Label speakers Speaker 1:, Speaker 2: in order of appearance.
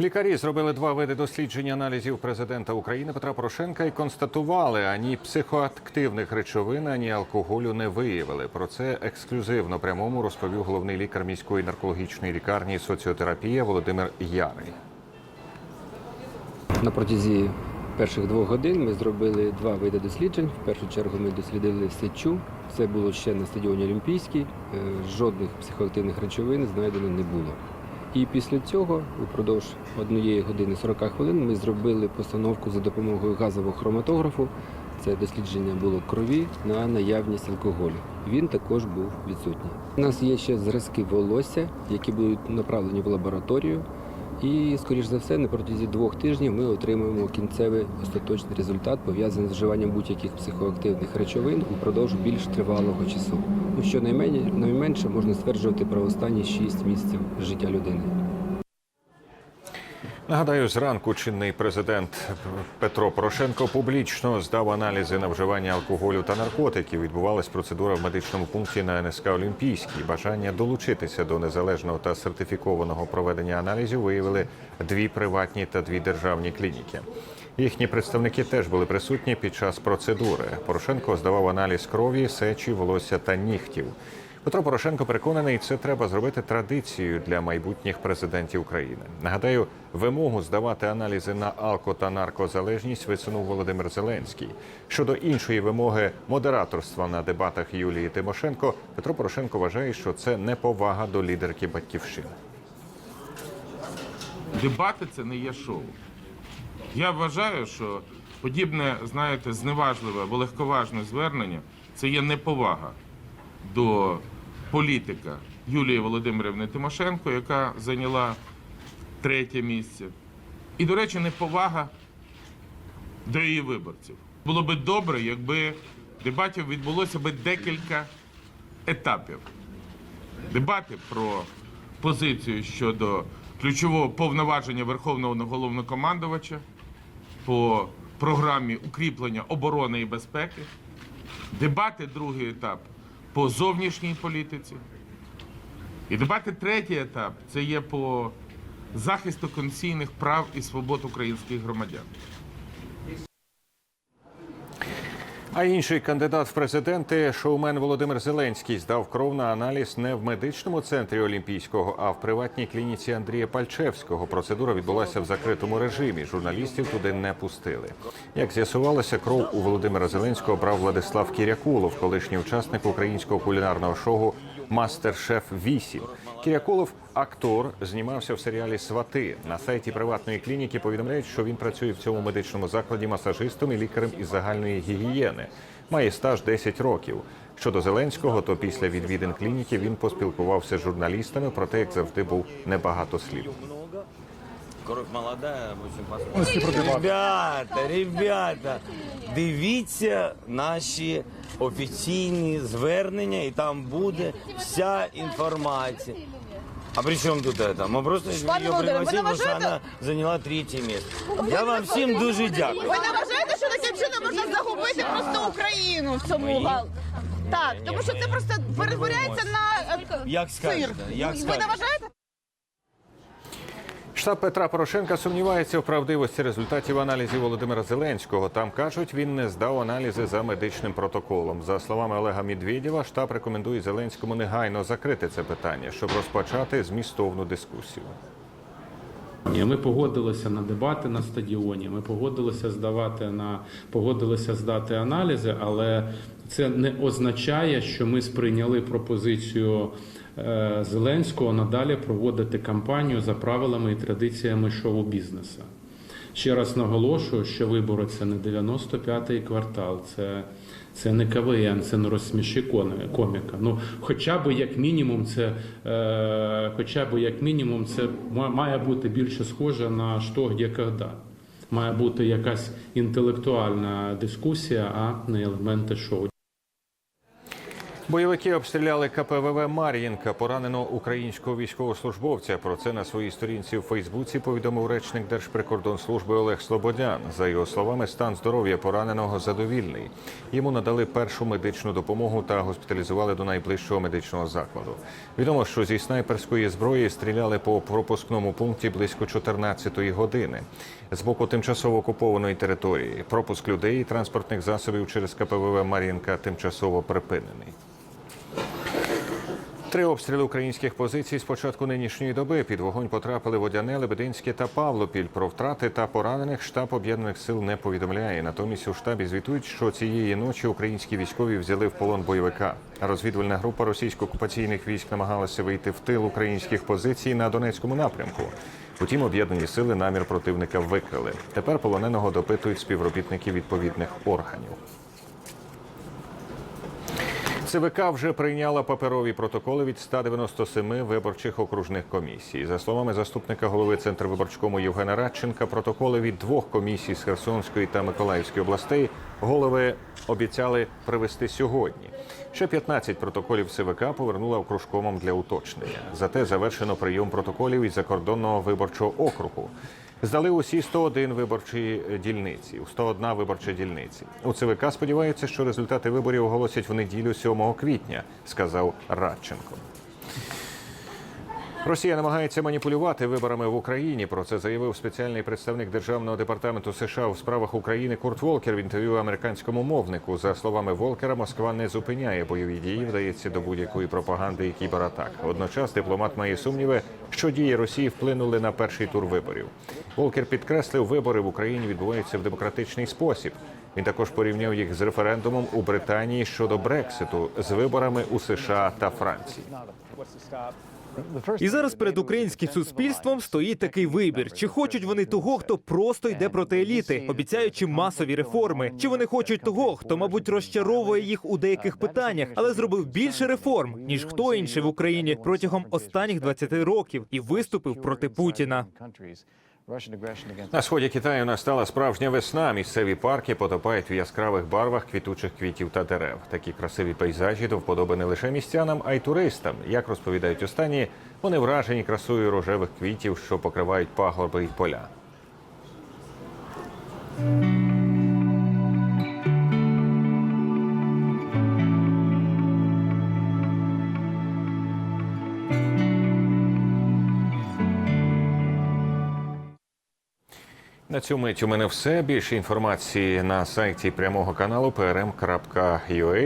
Speaker 1: Лікарі зробили два види дослідження аналізів президента України Петра Порошенка і констатували, ані психоактивних речовин, ані алкоголю не виявили. Про це ексклюзивно прямому розповів головний лікар міської наркологічної лікарні соціотерапія Володимир Ярий.
Speaker 2: На протязі перших двох годин ми зробили два види досліджень. В першу чергу ми дослідили сечу. Це було ще на стадіоні Олімпійський. Е, Жодних психоактивних речовин знайдено не було. І після цього, упродовж однієї години 40 хвилин, ми зробили постановку за допомогою газового хроматографу. Це дослідження було крові на наявність алкоголю. Він також був відсутній. У нас є ще зразки волосся, які будуть направлені в лабораторію. І, скоріш за все, на протязі двох тижнів ми отримаємо кінцевий остаточний результат, пов'язаний з вживанням будь-яких психоактивних речовин упродовж більш тривалого часу. Ну, найменше можна стверджувати про останні 6 місяців життя людини.
Speaker 1: Нагадаю, зранку чинний президент Петро Порошенко публічно здав аналізи на вживання алкоголю та наркотиків. Відбувалась процедура в медичному пункті на НСК Олімпійський. Бажання долучитися до незалежного та сертифікованого проведення аналізів виявили дві приватні та дві державні клініки. Їхні представники теж були присутні під час процедури. Порошенко здавав аналіз крові, сечі, волосся та нігтів. Петро Порошенко переконаний, це треба зробити традицією для майбутніх президентів України. Нагадаю, вимогу здавати аналізи на алко та наркозалежність висунув Володимир Зеленський. Щодо іншої вимоги модераторства на дебатах Юлії Тимошенко, Петро Порошенко вважає, що це неповага до лідерки батьківщини.
Speaker 3: Дебати це не є шоу. Я вважаю, що подібне, знаєте, зневажливе легковажне звернення це є неповага до політика Юлії Володимирівни Тимошенко, яка зайняла третє місце. І, до речі, неповага до її виборців. Було би добре, якби дебатів відбулося би декілька етапів. Дебати про позицію щодо ключового повноваження Верховного головнокомандувача по програмі укріплення оборони і безпеки. Дебати другий етап по зовнішній політиці. І дебати третій етап це є по захисту конституційних прав і свобод українських громадян.
Speaker 1: А інший кандидат в президенти, шоумен Володимир Зеленський, здав кров на аналіз не в медичному центрі Олімпійського, а в приватній клініці Андрія Пальчевського. Процедура відбулася в закритому режимі. Журналістів туди не пустили. Як з'ясувалося, кров у Володимира Зеленського брав Владислав Кірякулов, колишній учасник українського кулінарного шоу Мастер-шеф 8 Кіряколов, актор знімався в серіалі Свати на сайті приватної клініки. Повідомляють, що він працює в цьому медичному закладі масажистом і лікарем із загальної гігієни. Має стаж 10 років. Щодо Зеленського, то після відвідин клініки він поспілкувався з журналістами. Проте, як завжди, був небагато слів.
Speaker 4: Кровь молодая, очень посмотрим. Ребята, ребята, дивіться наші офіційні звернення, і там буде вся інформація. А при чому тут это? Ми просто її
Speaker 5: Пане Володимире,
Speaker 4: пригласили,
Speaker 5: ви не
Speaker 4: тому що вона зайняла третє місце. Я вам всім дуже дякую.
Speaker 5: Ви не вважаєте, що таким чином можна загубити просто Україну в цьому гал? Так, тому що це просто перетворяється на е,
Speaker 4: Як
Speaker 5: цирк.
Speaker 4: скажете, як
Speaker 5: Ви не
Speaker 4: скажете.
Speaker 5: вважаєте?
Speaker 1: Штаб Петра Порошенка сумнівається в правдивості результатів аналізів Володимира Зеленського. Там кажуть, він не здав аналізи за медичним протоколом. За словами Олега Медведєва, штаб рекомендує Зеленському негайно закрити це питання, щоб розпочати змістовну дискусію.
Speaker 6: Ми погодилися на дебати на стадіоні. Ми погодилися здавати на погодилися здати аналізи, але це не означає, що ми сприйняли пропозицію е, Зеленського надалі проводити кампанію за правилами і традиціями шоу-бізнесу. Ще раз наголошую, що вибори це не 95-й квартал, це, це не КВН, це не розсміши коміка. Ну, хоча б як мінімум, це, е, хоча б як мінімум, це має бути більше схоже на що, де, когда. Має бути якась інтелектуальна дискусія, а не елементи шоу.
Speaker 1: Бойовики обстріляли КПВВ Мар'їнка, поранено українського військовослужбовця. Про це на своїй сторінці у Фейсбуці повідомив речник Держприкордонслужби Олег Слободян. За його словами, стан здоров'я пораненого задовільний. Йому надали першу медичну допомогу та госпіталізували до найближчого медичного закладу. Відомо, що зі снайперської зброї стріляли по пропускному пункті близько 14-ї години. З боку тимчасово окупованої території пропуск людей і транспортних засобів через КПВВ Мар'їнка тимчасово припинений. Три обстріли українських позицій з початку нинішньої доби під вогонь потрапили Водяне, Лебединське та Павлопіль. Про втрати та поранених штаб об'єднаних сил не повідомляє. Натомість у штабі звітують, що цієї ночі українські військові взяли в полон бойовика. Розвідувальна група російсько-окупаційних військ намагалася вийти в тил українських позицій на Донецькому напрямку. Утім, об'єднані сили намір противника викрили. Тепер полоненого допитують співробітники відповідних органів. ЦВК вже прийняла паперові протоколи від 197 виборчих окружних комісій. За словами заступника голови Центрвиборчкому Євгена Радченка, протоколи від двох комісій з Херсонської та Миколаївської областей голови обіцяли привезти сьогодні. Ще 15 протоколів ЦВК повернула окружкомам для уточнення. Зате завершено прийом протоколів із закордонного виборчого округу. Здали усі 101 виборчі дільниці, 101 виборча дільниці. У ЦВК сподіваються, що результати виборів оголосять в неділю 7 квітня, сказав Радченко. Росія намагається маніпулювати виборами в Україні. Про це заявив спеціальний представник державного департаменту США у справах України Курт Волкер в інтерв'ю американському мовнику. За словами Волкера, Москва не зупиняє бойові дії, вдається до будь-якої пропаганди і кібератак. Водночас дипломат має сумніви, що дії Росії вплинули на перший тур виборів. Волкер підкреслив, вибори в Україні відбуваються в демократичний спосіб. Він також порівняв їх з референдумом у Британії щодо Брекситу з виборами у США та Франції.
Speaker 7: І зараз перед українським суспільством стоїть такий вибір: чи хочуть вони того, хто просто йде проти еліти, обіцяючи масові реформи, чи вони хочуть того, хто, мабуть, розчаровує їх у деяких питаннях, але зробив більше реформ ніж хто інший в Україні протягом останніх 20 років і виступив проти Путіна.
Speaker 1: На сході Китаю настала справжня весна. Місцеві парки потопають в яскравих барвах квітучих квітів та дерев. Такі красиві пейзажі до вподоби не лише містянам, а й туристам. Як розповідають останні, вони вражені красою рожевих квітів, що покривають пагорби й поля. На цю мить у мене все. Більше інформації на сайті прямого каналу prm.ua.